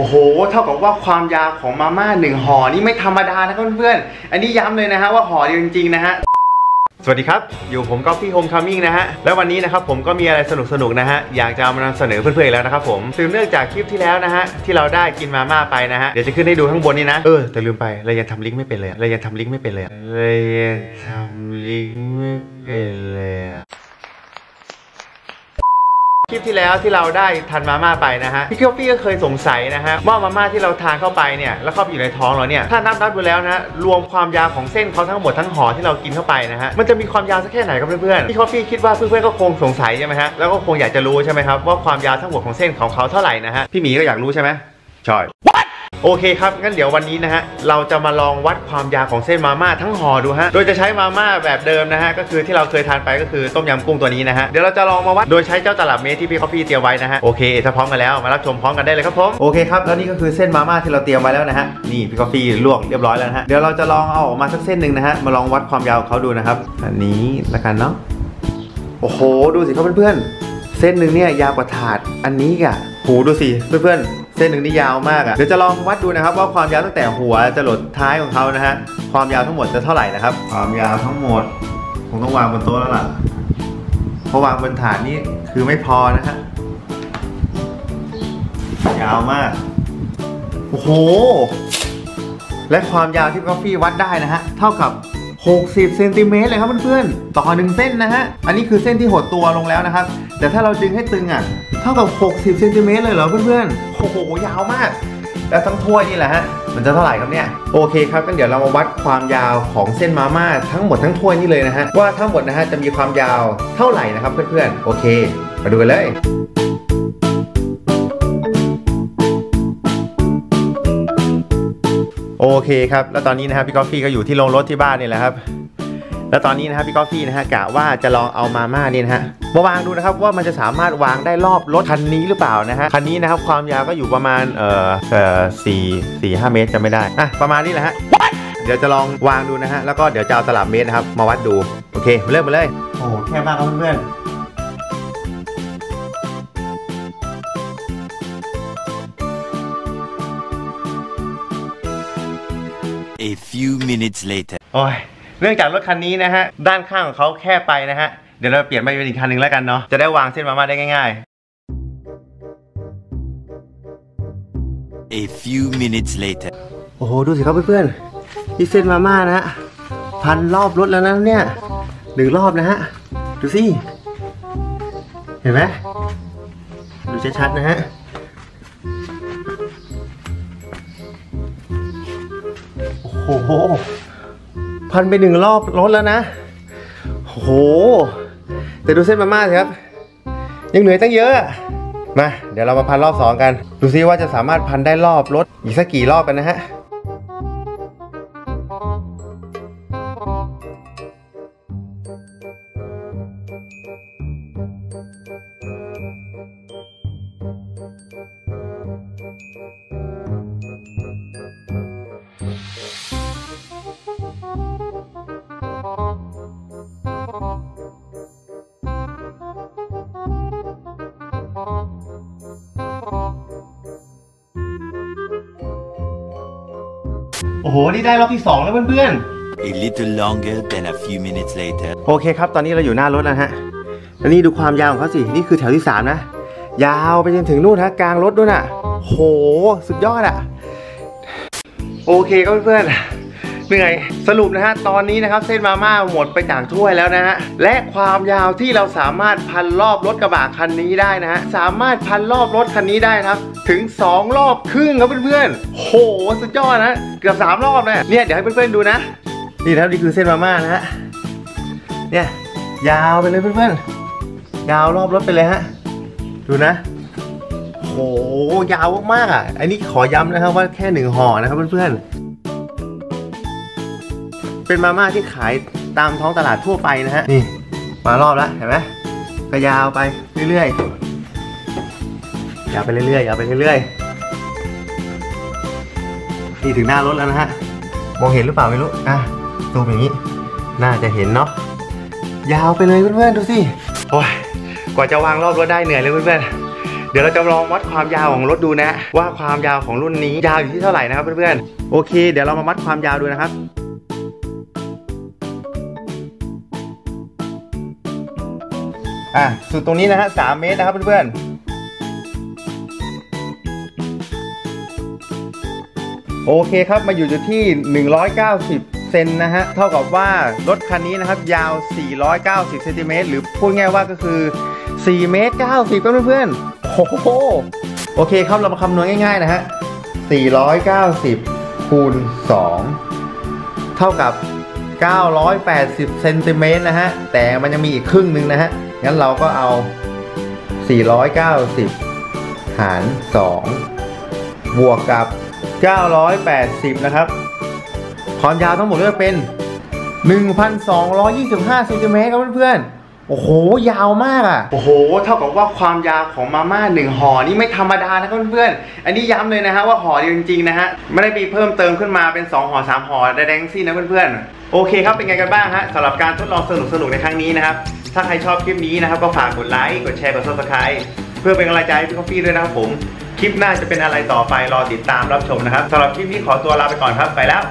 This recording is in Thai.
โอ้โห เท่ากับว่าความยาวของมาม่าหนึ่งห่อนี่ไม่ธรรมดานะครับเพื่อนๆ อันนี้ย้ำเลยนะฮะว่าห่อเดียวจริงๆนะฮะ สวัสดีครับ อยู่ผมก็พี่โฮมคัมมิ่งนะฮะ แล้ววันนี้นะครับผมก็มีอะไรสนุกๆนะฮะ อยากจะเอามานำเสนอเพื่อนๆอีกแล้วนะครับผมสืบเนื่องจากคลิปที่แล้วนะฮะ ที่เราได้กินมาม่าไปนะฮะ เดี๋ยวจะขึ้นให้ดูข้างบนนี้นะ เออ แต่ลืมไป เรายังทำลิงก์ไม่เป็นเลย เรายังทำลิงก์ไม่เป็นเลยเรายังทำลิงก์ไม่เป็นเลย คลิปที่แล้วที่เราได้ทานมาม่าไปนะฮะพี่เคียวพี่ก็เคยสงสัยนะฮะว่ามาม่าที่เราทานเข้าไปเนี่ยแล้วเข้าไปอยู่ในท้องเราเนี่ยถ้านับนับดูแล้วนะรวมความยาวของเส้นเขาทั้งหมดทั้งห่อที่เรากินเข้าไปนะฮะมันจะมีความยาวสักแค่ไหนครับเพื่อนๆพี่เคียวพี่คิดว่าเพื่อนๆก็คงสงสัยใช่ไหมฮะแล้วก็คงอยากจะรู้ใช่ไหมครับว่าความยาวทั้งหมดของเส้นของเขาเท่าไหร่นะฮะพี่หมีก็อยากรู้ใช่ไหมใช่ โอเคครับงั้นเดี๋ยววันนี้นะฮะเราจะมาลองวัดความยาวของเส้นมาม่าทั้งห่อดูฮะโดยจะใช้มาม่าแบบเดิมนะฮะก็คือที่เราเคยทานไปก็คือต้มยำกุ้งตัวนี้นะฮะเดี๋ยวเราจะลองมาวัดโดยใช้เจ้าตลับเมตรที่พี่คอฟฟี่เตรียมไว้นะฮะโอเคถ้าพร้อมกันแล้วมารับชมพร้อมกันได้เลยครับผมโอเคครับแล้วนี่ก็คือเส้นมาม่าที่เราเตรียมไว้แล้วนะฮะนี่พี่คอฟฟี่ลวกเรียบร้อยแล้วนะฮะเดี๋ยวเราจะลองเอาออกมาสักเส้นหนึ่งนะฮะมาลองวัดความยาวของเขาดูนะครับอันนี้ละกันเนาะโอ้โห ดูสิครับเพื่อนๆเส้นหนึ่งเนี่ยยาวกว่าถาดอันนี้อะหูดูสิเพื่อนๆ ส้นหนึ่งนี่ยาวมากอะ่ะเดี๋ยวจะลองวัดดูนะครับว่าความยาวตั้งแต่หัวจะหลดท้ายของเขานะฮะความยาวทั้งหมดจะเท่าไหร่นะครับ ความยาวทั้งหมดคงต้องวางบนโต๊ะแล้วล่ะเพราะวางบนถาดนี่คือไม่พอนะฮะยาวมากโอ้โหและความยาวที่กาแฟวัดได้นะฮะเท่ากับ 60เซนติเมตรเลยครับเพื่อนๆต่อหนึ่งเส้นนะฮะอันนี้คือเส้นที่หดตัวลงแล้วนะครับ แต่ถ้าเราดึงให้ตึงอะเท่ากับ 60เซนติเมตรเลยเหรอเพื่อนๆโอ้โหยาวมากแล้วทั้งถ้วยนี่แหละฮะ มันจะเท่าไหร่ครับเนี่ย โอเคครับงั้นเดี๋ยวเรามาวัดความยาวของเส้นมาม่าทั้งหมดทั้งถ้วยนี่เลยนะฮะ ว่าทั้งหมดนะฮะจะมีความยาวเท่าไหร่นะครับเพื่อนๆ โอเค มาดูกันเลย โอเคครับ แล้วตอนนี้นะครับพี่กอฟฟี่ก็อยู่ที่โรงรถที่บ้านนี่แหละครับ แล้วตอนนี้นะครับพี่กอฟฟี่นะฮะกะว่าจะลองเอามาม่านี่นะฮะมาวางดูนะครับว่ามันจะสามารถวางได้รอบรถคันนี้หรือเปล่านะฮะคันนี้นะครับความยาวก็อยู่ประมาณเอ่อเอ่อสี่สี่ห้าเมตรจะไม่ได้อะประมาณนี้แหละฮะเดี๋ยวจะลองวางดูนะฮะแล้วก็เดี๋ยวจะเอาตลับเมตรนะครับมาวัดดูโอเคมาเริ่มไปเลยโอ้โหแค่มากครับเพื่อน few minutes later. โอ้ยเนื่องจากรถคันนี้นะฮะ ด้านข้างของเขาแค่ไปนะฮะ เดี๋ยวเราเปลี่ยนมาเป็นอีกคันหนึ่งแล้วกันเนาะ จะได้วางเส้นมาม่าได้ง่าย ๆ A few minutes later. โอ้โห ดูสิครับเพื่อนๆนี่เส้นมาม่านะฮะ พันรอบรถแล้วนะเนี่ยหนึ่งรอบนะฮะ ดูสิ เห็นไหมดูชัดๆนะฮะ โห พันไปหนึ่งรอบรถแล้วนะโอ้โห แต่ดูเส้นมาม่าสิครับ ยังเหนื่อยตั้งเยอะอะมาเดี๋ยวเรามาพันรอบสองกัน ดูซิว่าจะสามารถพันได้รอบรถอีกสักกี่รอบกันนะฮะ โอ้โห นี่ได้รอบที่ 2 แล้วเพื่อน A little longer than a few minutes later. ๆ โอเคครับ ตอนนี้เราอยู่หน้ารถแล้วนะฮะ แล้วนี่ดูความยาวของเขาสิ นี่คือแถวที่ 3 นะ ยาวไปจนถึงนู่นฮะ กลางรถด้วยน่ะ โห สุดยอดอะโอเคครับเพื่อนๆ เหนื่อย สรุปนะฮะตอนนี้นะครับเส้นมาม่าหมดไปจากถ้วยแล้วนะฮะและความยาวที่เราสามารถพันรอบรถกระบะคันนี้ได้นะฮะสามารถพันรอบรถคันนี้ได้นะครับถึง 2 รอบครึ่งครับเพื่อนๆโหสุดยอดนะเกือบ 3 รอบนะเนี่ยเดี๋ยวให้เพื่อนๆดูนะนี่นะครับนี่คือเส้นมาม่านะฮะเนี่ยยาวไปเลยเพื่อนๆยาวรอบรถไปเลยฮะดูนะโหยาวมากๆอะอันนี้ขอย้ำนะครับว่าแค่หนึ่งห่อนะครับเพื่อนๆ เป็นมาม่าที่ขายตามท้องตลาดทั่วไปนะฮะ นี่มารอบแล้วเห็นไหมก็ยาวไปเรื่อยๆ ยาวไปเรื่อยๆ ยาวไปเรื่อยๆ นี่ถึงหน้ารถแล้วนะฮะ มองเห็นหรือเปล่าไม่รู้อะซูมอย่างนี้ น่าจะเห็นเนาะ ยาวไปเลยเพื่อนๆ ดูสิ โอ้ย กว่าจะวางรอบรถได้เหนื่อยเลยเพื่อนๆ เดี๋ยวเราจะลองวัดความยาวของรถดูนะ ว่าความยาวของรุ่นนี้ยาวอยู่ที่เท่าไหร่นะครับเพื่อนๆ โอเค เดี๋ยวเรามาวัดความยาวดูนะครับ อะสุดตรงนี้นะฮะสามเมตรนะครับเพื่อนๆโอเคครับมาอยู่อยู่ที่ 190เซนนะฮะ เท่ากับว่ารถคันนี้นะครับ ยาว 490เซนติเมตรหรือพูดง่ายว่าก็คือ 4 เมตร 90ครับเพื่อนๆโอ้โห โอเคครับ เรามาคำนวณง่ายๆนะฮะ 490 คูณ 2 เท่ากับ 980เซนติเมตรนะฮะ แต่มันยังมีอีกครึ่งหนึ่งนะฮะ งั้นเราก็เอา 490 หาร 2 บวกกับ 980 นะครับ ความยาวทั้งหมดก็จะเป็น 1,225เซนติเมตรครับเพื่อนๆ โอ้โห ยาวมากอะ โอ้โห เท่ากับว่าความยาวของมาม่าหนึ่งห่อนี่ไม่ธรรมดานะเพื่อนๆ อันนี้ย้ำเลยนะฮะว่าห่อเดียวจริงๆนะฮะ ไม่ได้มีเพิ่มเติมขึ้นมาเป็น2ห่อ3ห่อใดๆทั้งสิ้นนะเพื่อนๆ โอเคครับ เป็นไงกันบ้างฮะสำหรับการทดลองสนุกๆในครั้งนี้นะครับ ถ้าใครชอบคลิปนี้นะครับก็ฝากกดไลค์ กดแชร์ กด subscribe เพื่อเป็นกำลังใจให้พี่กาแฟด้วยนะครับผม คลิปหน้าจะเป็นอะไรต่อไปรอติดตามรับชมนะครับสำหรับคลิปนี้ขอตัวลาไปก่อนครับไปแล้ว